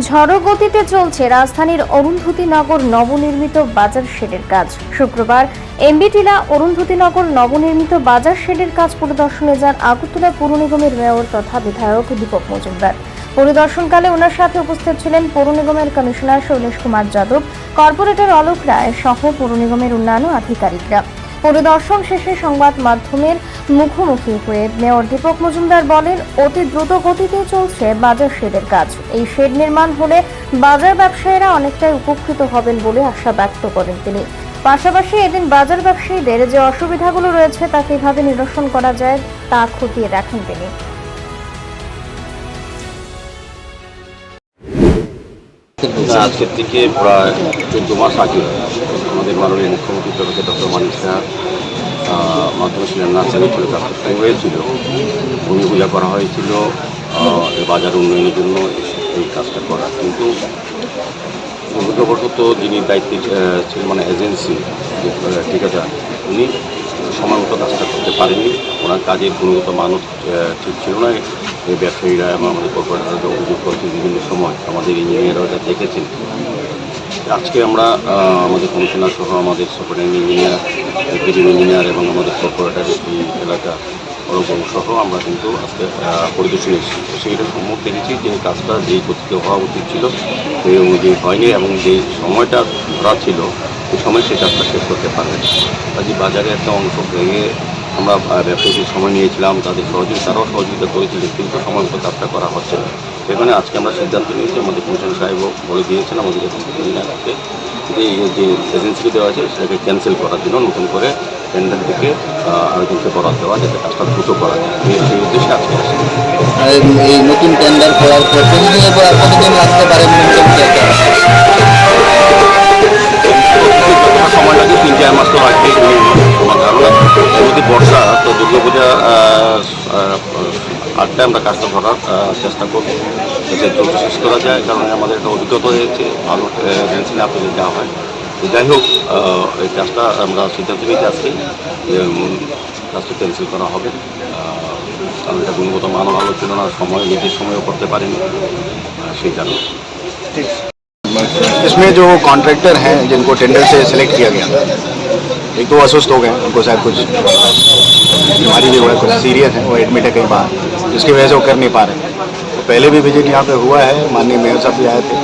ঝড়ো গতিতে চলছে রাজধানীর অরুন্ধতিনগর নবনির্মিত বাজার শেডের কাজ। শুক্রবার এমবি এমবিটিলা অরুন্ধতিনগর নবনির্মিত বাজার শেডের কাজ পরিদর্শনে যান আগরতলা পৌর নিগমের মেয়র তথা বিধায়ক দীপক মজুমদার। পরিদর্শনকালে ওনার সাথে উপস্থিত ছিলেন পৌর নিগমের কমিশনার শৈলেশ কুমার যাদব, কর্পোরেটর অলোক রায় সহ পৌর নিগমের অন্যান্য আধিকারিকরা। পরিদর্শন শেষে সংবাদ মাধ্যমের মুখোমুখি হয়ে মেয়র দীপক মজুমদার বলেন, অতি দ্রুত গতিতে চলছে বাজার শেডের কাজ। এই শেড নির্মাণ হলে বাজার ব্যবসায়ীরা অনেকটাই উপকৃত হবেন বলে আশা ব্যক্ত করেন তিনি। পাশাপাশি এদিন বাজার ব্যবসায়ীদের যে অসুবিধাগুলো রয়েছে তা কীভাবে নিরসন করা যায়, তা খতিয়ে দেখেন তিনি। আজকের থেকে প্রায় চোদ্দ মাস আগে আমাদের মাননীয় মুখ্যমন্ত্রী প্রফেসর ডক্টর মানিক শাহ আহ, মাধ্যমিক নার্সারি ছিল কাজটা শুরু হয়েছিল। ভূমি পূজা করা হয়েছিল বাজার উন্নয়নের জন্য এই কাজটা করা। কিন্তু দুর্ভাগ্যবশত যিনি দায়িত্বে ছিলেন মানে এজেন্সি ঠিকাদার উনি সময় মতো কাজটা করতে পারেননি। ওনার কাজের গুণগত মানুষ ঠিক ছিল না। এই ব্যবসায়ীরা আমাদের কর্পোরেটররা অভিযোগ করছে বিভিন্ন সময় আমাদের ইঞ্জিনিয়াররা দেখেছেন। আজকে আমরা আমাদের কমিশনার সহ আমাদের সুপারিনটেন্ডেন্ট ইঞ্জিনিয়ার এক্সিকিউটিভ ইঞ্জিনিয়ার এবং আমাদের কর্পোরেটর এলাকা ওরকম সহ আমরা কিন্তু আজকে পরিদর্শনে এসেছি সেইটা সম্মুখ দেখেছি যে কাজটা যেই গতিতে হওয়া উচিত ছিল, সেই অনুযায়ী হয়নি এবং যে সময়টা ধরা ছিল, সেই সময় সেই কাজটা শেষ করতে পারবে কাজে বাজারে একটা অংশ ভেঙে আমরা ব্যবসায়ীদের সময় নিয়েছিলাম, তাদের সহযোগী তারাও সহযোগিতা করেছিলেন কিন্তু সময় মতো কাজটা করা হচ্ছে না। সেখানে আজকে আমরা সিদ্ধান্ত নিয়েছি, আমাদের কমিশন সাহেবও বলে দিয়েছেন আমাদের ইঞ্জিনিয়ারকে যে এই যে এজেন্সিকে দেওয়া আছে সেটাকে ক্যান্সেল করার জন্য নতুন করে টেন্ডার থেকে আরেকজনকে বরাদ দেওয়া, যাতে কাজটা দ্রুত করা যায়। সেই উদ্দেশ্যে আজকে আসছে। এই নতুন টেন্ডার করার পর কতদিন লাগতে পারে? আটটা আমরা কাজটা ধরার আহ, চেষ্টা করবো যাতে দ্রুত শেষ করা যায় কারণ আমাদের একটা অভিজ্ঞতা হয়েছে ভালো এজেন্সি না পেলে দেওয়া হয় তো যাই হোক আহ, এই কাজটা আমরা সিদ্ধান্ত নিতে আজকে যে উম, কাজটা ক্যান্সেল করা হবে আহ, কারণ এটা গুণগত মান ভালো ছিল না সময় নিজের সময়ও করতে পারিনি আহ, সেই কারণে इसमें जो कॉन्ट्रैक्टर हैं जिनको टेंडर से सिलेक्ट किया गया था एक तो अस्वस्थ हो गए, उनको शायद कुछ बीमारी भी हुआ कुछ सीरियस है, वो एडमिट है कहीं बाहर जिसकी वजह से वो कर नहीं पा रहे। तो पहले भी विज़िट यहाँ पे हुआ है, माननीय मेयर साहब भी आए थे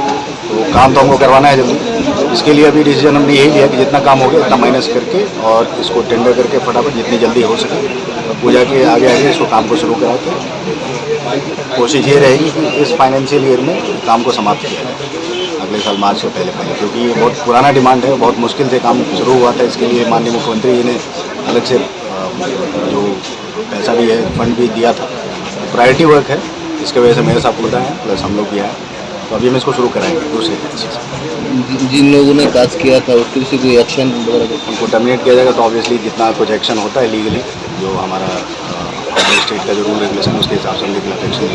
तो काम तो हमको करवाना है जल्दी इसके लिए अभी डिसीज़न हमने यही लिया कि जितना काम हो गया, उतना माइनस करके और इसको टेंडर करके फटाफट जितनी जल्दी हो सके पूजा के आगे आगे इसको काम को शुरू करा के कोशिश ये रहेगी कि इस फाइनेंशियल ईयर में काम को समाप्त किया जाए। अगले साल मार्च से पहले पहले क्योंकि ये बहुत पुराना डिमांड है बहुत मुश्किल से काम शुरू हुआ था इसके लिए माननीय मुख्यमंत्री जी ने अलग से जो पैसा भी है फंड भी दिया था। प्रायोरिटी वर्क है इसके वजह से मेरे साथ खुदा है प्लस हम लोग भी आए तो अभी हम इसको शुरू कराएँगे दूसरे जिन लोगों ने काज किया था उसके से कोई एक्शन वगैरह उनको टर्मिनेट किया जाएगा तो ऑब्वियसली जितना कुछ एक्शन होता है लीगली जो हमारा स्टेट का जो रूल रेगुलेशन उसके हिसाब से हम खिलाफ एक्शन